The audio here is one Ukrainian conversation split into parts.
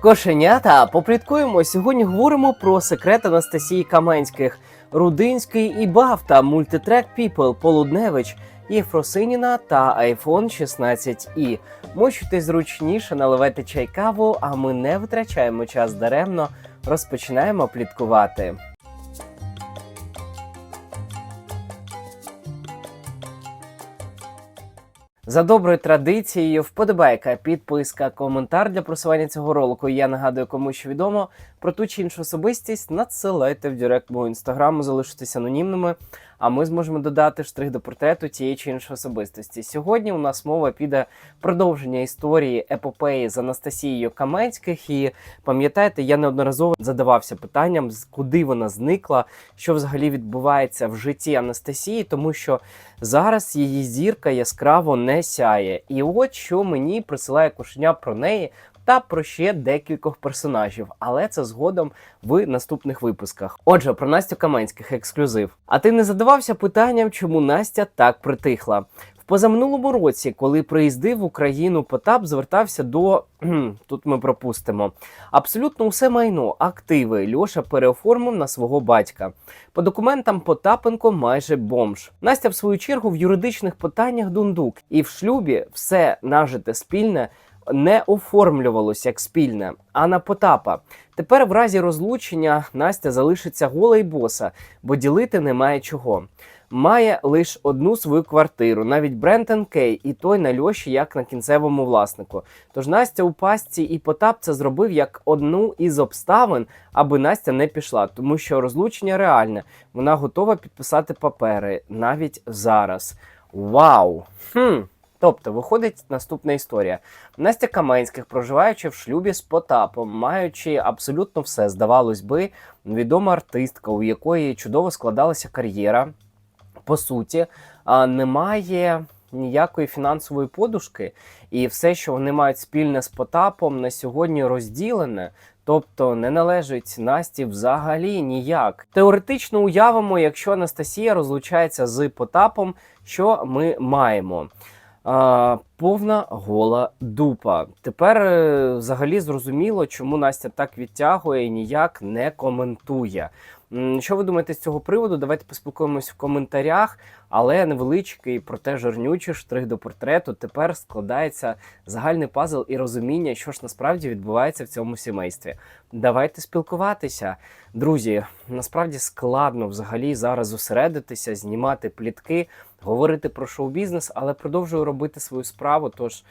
Кошенята, попліткуємо. Сьогодні говоримо про секрет Анастасії Каменських, Рудинський і Бавта, мультитрек People, Полудневич, Єфросиніна та iPhone 16 і Мочуйте зручніше, наливайте чай каву, а ми не витрачаємо час даремно. Розпочинаємо пліткувати. За доброю традицією, вподобайка, підписка, коментар для просування цього ролику. Я нагадую, кому що відомо про ту чи іншу особистість. Надсилайте в директ мого інстаграму, залишитися анонімними. А ми зможемо додати штрих до портрету тієї чи іншої особистості. Сьогодні у нас мова піде продовження історії епопеї з Анастасією Каменських. І пам'ятаєте, я неодноразово задавався питанням, куди вона зникла, що взагалі відбувається в житті Анастасії, тому що зараз її зірка яскраво не сяє. І от що мені присилає кошеня про неї. Та про ще декількох персонажів, але це згодом в наступних випусках. Отже, про Настю Каменських ексклюзив. А ти не задавався питанням, чому Настя так притихла? В позаминулому році, коли приїздив в Україну, Потап звертався до тут ми пропустимо. Абсолютно усе майно, активи Льоша переоформив на свого батька. По документам Потапенко майже бомж. Настя, в свою чергу, в юридичних питаннях дундук, і в шлюбі все нажите спільне не оформлювалося як спільне, а на Потапа. Тепер, в разі розлучення, Настя залишиться гола й боса, бо ділити немає чого. Має лише одну свою квартиру, навіть Брентон Кей, і той на льоші, як на кінцевому власнику. Тож Настя у пастці і Потап це зробив як одну із обставин, аби Настя не пішла, тому що розлучення реальне. Вона готова підписати папери навіть зараз. Вау! Хм. Тобто виходить наступна історія. Настя Каменських, проживаючи в шлюбі з Потапом, маючи абсолютно все, здавалось би, відома артистка, у якої чудово складалася кар'єра. По суті, немає ніякої фінансової подушки, і все, що вони мають спільне з Потапом, на сьогодні розділене. Тобто не належить Насті взагалі ніяк. Теоретично уявимо, якщо Анастасія розлучається з Потапом, що ми маємо? uh, повна гола дупа. Тепер е, взагалі зрозуміло, чому Настя так відтягує і ніяк не коментує. Що ви думаєте з цього приводу? Давайте поспілкуємось в коментарях, але невеличкий, проте жирнючий штрих до портрету. Тепер складається загальний пазл і розуміння, що ж насправді відбувається в цьому сімействі. Давайте спілкуватися. Друзі, насправді складно взагалі зараз зосередитися, знімати плітки, говорити про шоу-бізнес, але продовжую робити свою справу. Тож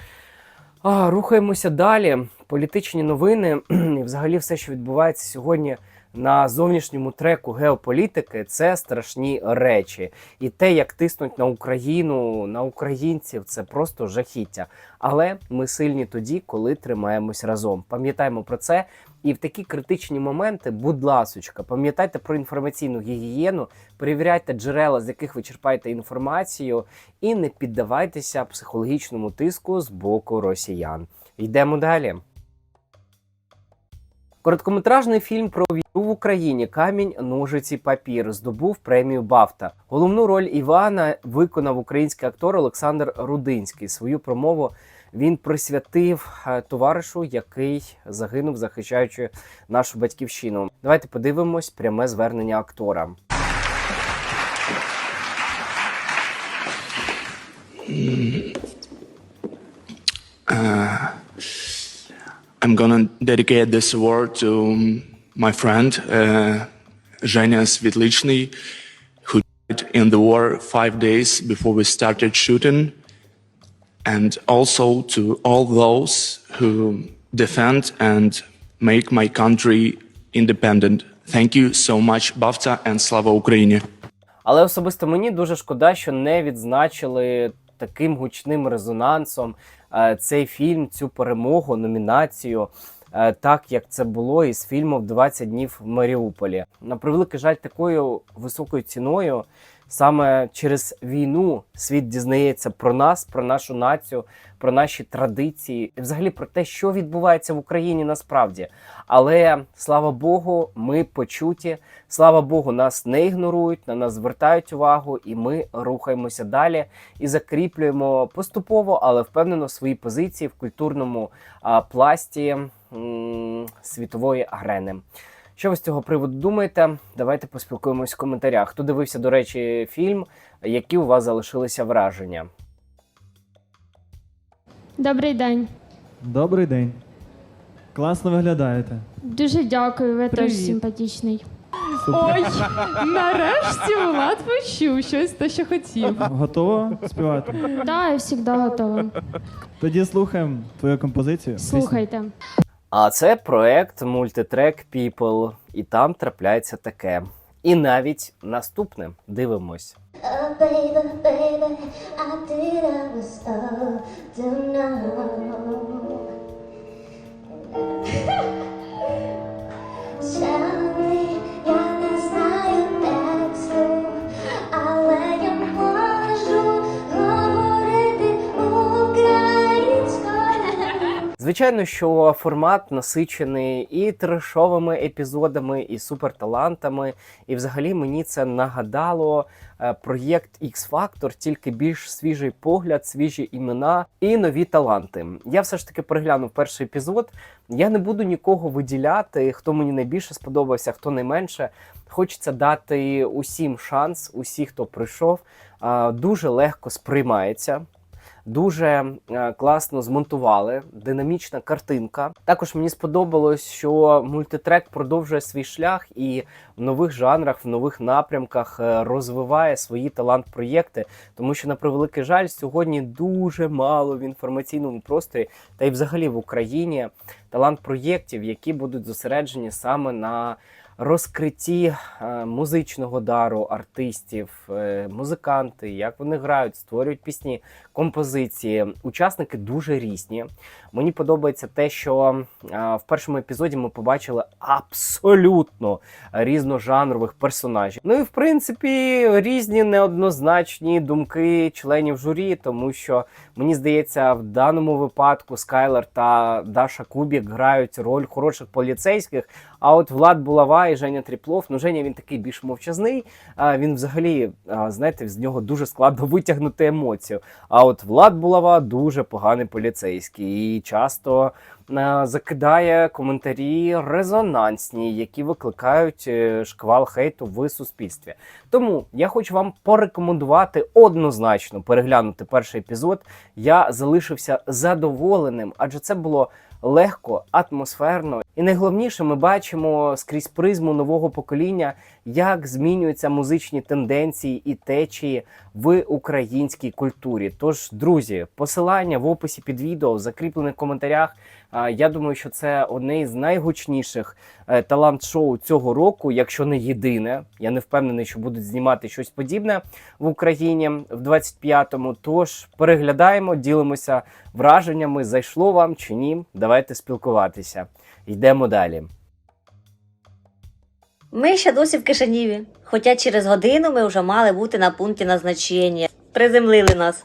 а, рухаємося далі. Політичні новини і взагалі все, що відбувається сьогодні на зовнішньому треку геополітики, це страшні речі. І те, як тиснуть на Україну, на українців, це просто жахіття. Але ми сильні тоді, коли тримаємось разом. Пам'ятаємо про це. І в такі критичні моменти, будь ласочка, пам'ятайте про інформаційну гігієну, перевіряйте джерела, з яких ви черпаєте інформацію, і не піддавайтеся психологічному тиску з боку росіян. Йдемо далі. Короткометражний фільм про війну в Україні Камінь, ножиці, папір здобув премію Бафта. Головну роль Івана виконав український актор Олександр Рудинський. Свою промову він присвятив е, товаришу, який загинув, захищаючи нашу батьківщину. Давайте подивимось пряме звернення актора. I'm gonna dedicate this award to um, my friend uh, Zhenya Svetlichny, who died in the war five days before we started shooting, and also to all those who defend and make my country independent. Thank you so much, BAFTA, and Slava Ukraini. Але особисто мені дуже шкода, що не відзначили таким гучним резонансом е, цей фільм, цю перемогу, номінацію. е, Так як це було із фільмом «20 днів в Маріуполі. На превеликий жаль, такою високою ціною саме через війну світ дізнається про нас, про нашу націю, про наші традиції, і взагалі про те, що відбувається в Україні насправді. Але слава Богу, ми почуті. Слава Богу, нас не ігнорують, на нас звертають увагу, і ми рухаємося далі і закріплюємо поступово, але впевнено свої позиції в культурному пласті світової арени. Що ви з цього приводу думаєте? Давайте поспілкуємось в коментарях. Хто дивився, до речі, фільм, які у вас залишилися враження? Добрий день. Добрий день. Класно виглядаєте. Дуже дякую, ви теж симпатичний. Супер. Ой, нарешті Влад почув щось те, що хотів. Готова співати? Так, я завжди готова. Тоді слухаємо твою композицію. Пісню. Слухайте. А це проект мультитрек People, і там трапляється таке. І навіть наступне дивимось. Oh, Звичайно, що формат насичений і трешовими епізодами, і суперталантами. І взагалі мені це нагадало е, проєкт X Factor, тільки більш свіжий погляд, свіжі імена і нові таланти. Я все ж таки переглянув перший епізод. Я не буду нікого виділяти, хто мені найбільше сподобався, хто найменше. Хочеться дати усім шанс, усі, хто прийшов. Е, Дуже легко сприймається. Дуже е, класно змонтували, динамічна картинка. Також мені сподобалось, що мультитрек продовжує свій шлях і в нових жанрах, в нових напрямках е, розвиває свої талант-проєкти. Тому що, на превеликий жаль, сьогодні дуже мало в інформаційному просторі та й взагалі в Україні талант-проєктів, які будуть зосереджені саме на розкритті е, музичного дару артистів, е, музиканти, як вони грають, створюють пісні, композиції. Учасники дуже різні. Мені подобається те, що е, в першому епізоді ми побачили абсолютно різножанрових персонажів. Ну і в принципі різні неоднозначні думки членів журі, тому що мені здається, в даному випадку Скайлер та Даша Кубік грають роль хороших поліцейських. А от Влад Булава і Женя Тріплов, ну Женя він такий більш мовчазний. А він взагалі, знаєте, з нього дуже складно витягнути емоцію. А от Влад Булава дуже поганий поліцейський і часто закидає коментарі резонансні, які викликають е, шквал хейту в суспільстві. Тому я хочу вам порекомендувати однозначно переглянути перший епізод. Я залишився задоволеним, адже це було легко, атмосферно. І найголовніше, ми бачимо скрізь призму нового покоління, як змінюються музичні тенденції і течії в українській культурі. Тож, друзі, посилання в описі під відео, в закріплених коментарях. Я думаю, що це одне із найгучніших е, талант-шоу цього року, якщо не єдине. Я не впевнений, що будуть знімати щось подібне в Україні в 25-му. Тож переглядаємо, ділимося враженнями, зайшло вам чи ні. Давайте спілкуватися. Йдемо далі. Ми ще досі в Кишиніві, хоча через годину ми вже мали бути на пункті назначення. Приземлили нас.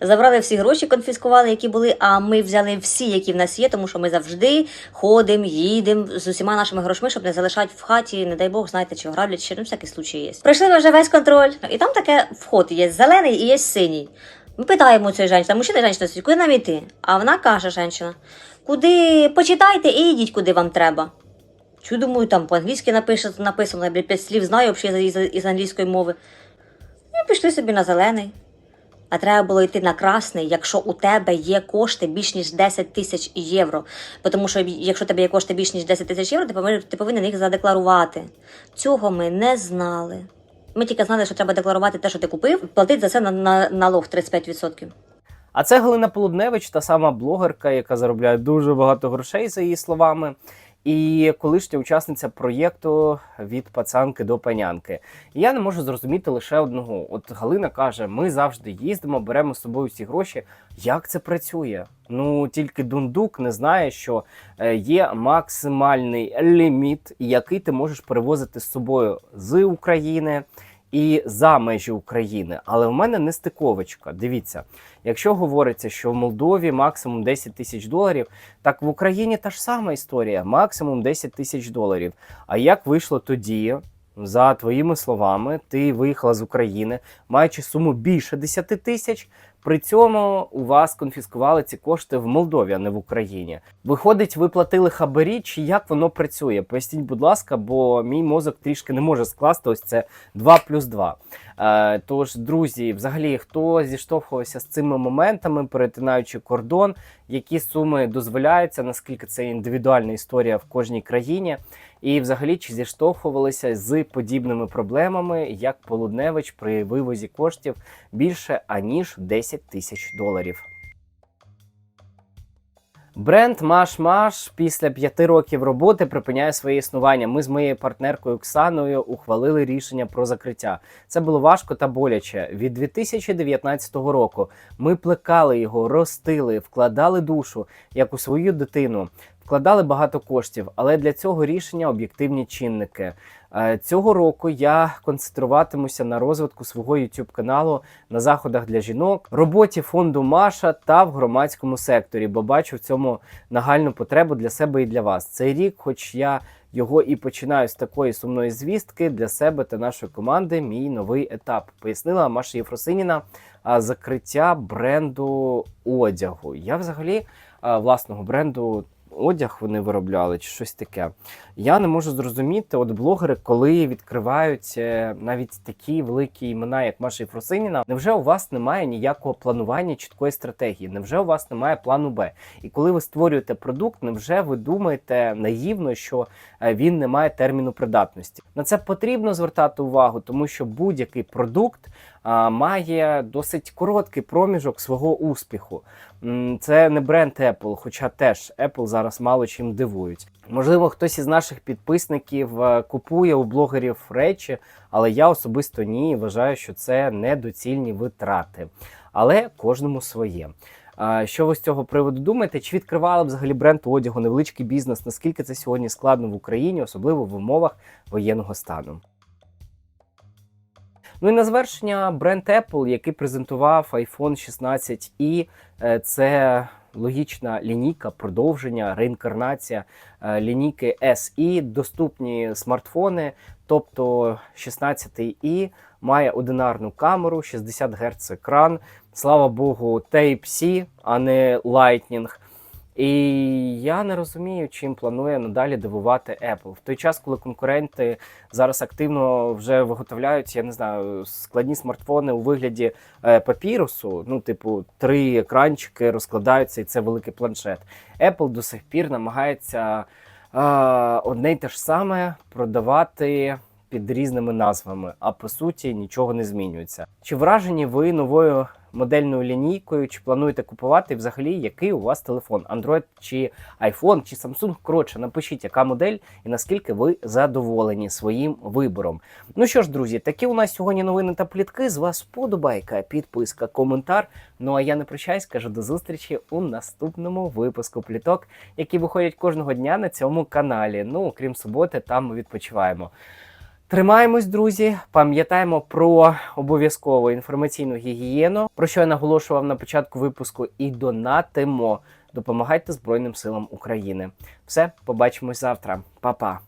Забрали всі гроші, конфіскували, які були, а ми взяли всі, які в нас є, тому що ми завжди ходимо, їдемо з усіма нашими грошми, щоб не залишати в хаті, не дай Бог, знаєте, чи граблять, чи ну, всякий случай є. Пройшли ми вже весь контроль, і там таке вход є зелений і є синій. Ми питаємо цієї жінки, мужчина і жінка куди нам йти? А вона каже, жінка, куди почитайте і йдіть, куди вам треба. Чу, думаю, там по-англійськи напише, написано, я блядь, п'ять слів знаю взагалі із, англійської мови. І пішли собі на зелений. А треба було йти на красний, якщо у тебе є кошти більш ніж 10 тисяч євро. Тому що якщо у тебе є кошти більш ніж 10 тисяч євро, ти повинен, ти повинен їх задекларувати. Цього ми не знали. Ми тільки знали, що треба декларувати те, що ти купив, платити за це на, на налог 35%. А це Галина Полудневич, та сама блогерка, яка заробляє дуже багато грошей, за її словами. І колишня учасниця проєкту від пацанки до панянки. І я не можу зрозуміти лише одного. От Галина каже: ми завжди їздимо, беремо з собою всі гроші. Як це працює? Ну тільки дундук не знає, що е, є максимальний ліміт, який ти можеш перевозити з собою з України і за межі України. Але в мене не стиковочка. Дивіться, якщо говориться, що в Молдові максимум 10 тисяч доларів, так в Україні та ж сама історія, максимум 10 тисяч доларів. А як вийшло тоді? За твоїми словами, ти виїхала з України, маючи суму більше 10 тисяч, При цьому у вас конфіскували ці кошти в Молдові, а не в Україні. Виходить, ви платили хабарі, чи як воно працює? Поясніть, будь ласка, бо мій мозок трішки не може скласти ось це 2 плюс 2. Е, тож, друзі, взагалі, хто зіштовхувався з цими моментами, перетинаючи кордон, які суми дозволяються, наскільки це індивідуальна історія в кожній країні, і взагалі чи зіштовхувалися з подібними проблемами, як Полудневич при вивозі коштів більше аніж 10 тисяч доларів. Бренд Маш Маш після п'яти років роботи припиняє своє існування. Ми з моєю партнеркою Оксаною ухвалили рішення про закриття. Це було важко та боляче. Від 2019 року ми плекали його, ростили, вкладали душу як у свою дитину. Вкладали багато коштів, але для цього рішення об'єктивні чинники. Е, Цього року я концентруватимуся на розвитку свого youtube каналу на заходах для жінок, роботі фонду Маша та в громадському секторі, бо бачу в цьому нагальну потребу для себе і для вас. Цей рік, хоч я його і починаю з такої сумної звістки для себе та нашої команди. Мій новий етап пояснила Маша Єфросиніна. Закриття бренду одягу. Я взагалі власного бренду одяг вони виробляли чи щось таке. Я не можу зрозуміти, от блогери, коли відкривають е, навіть такі великі імена, як Маша Єфросиніна, невже у вас немає ніякого планування чіткої стратегії? Невже у вас немає плану Б? І коли ви створюєте продукт, невже ви думаєте наївно, що е, він не має терміну придатності? На це потрібно звертати увагу, тому що будь-який продукт має досить короткий проміжок свого успіху. Це не бренд Apple, хоча теж Apple зараз мало чим дивують. Можливо, хтось із наших підписників е, купує у блогерів речі, але я особисто ні вважаю, що це недоцільні витрати. Але кожному своє. Що ви з цього приводу думаєте? Чи відкривали б взагалі бренд одягу, невеличкий бізнес? Наскільки це сьогодні складно в Україні, особливо в умовах воєнного стану? Ну і на завершення бренд Apple, який презентував iPhone 16 і е, це логічна лінійка, продовження, реінкарнація е, лінійки SE, доступні смартфони. Тобто 16 і має одинарну камеру, 60 Гц екран. Слава Богу, Type-C, а не Lightning. І я не розумію, чим планує надалі дивувати Apple. В той час, коли конкуренти зараз активно вже виготовляють, я не знаю, складні смартфони у вигляді е, папірусу, ну, типу, три екранчики розкладаються, і це великий планшет. Apple до сих пір намагається е, одне й те ж саме продавати під різними назвами, а по суті нічого не змінюється. Чи вражені ви новою модельною лінійкою, чи плануєте купувати взагалі, який у вас телефон? Android чи iPhone, чи Samsung? Коротше, напишіть, яка модель і наскільки ви задоволені своїм вибором. Ну що ж, друзі, такі у нас сьогодні новини та плітки. З вас подобайка, підписка, коментар. Ну а я не прощаюсь, кажу до зустрічі у наступному випуску пліток, які виходять кожного дня на цьому каналі. Ну, крім суботи, там ми відпочиваємо. Тримаємось, друзі, пам'ятаємо про обов'язкову інформаційну гігієну, про що я наголошував на початку випуску, і донатимо. Допомагайте Збройним силам України. Все, побачимось завтра. Па-па.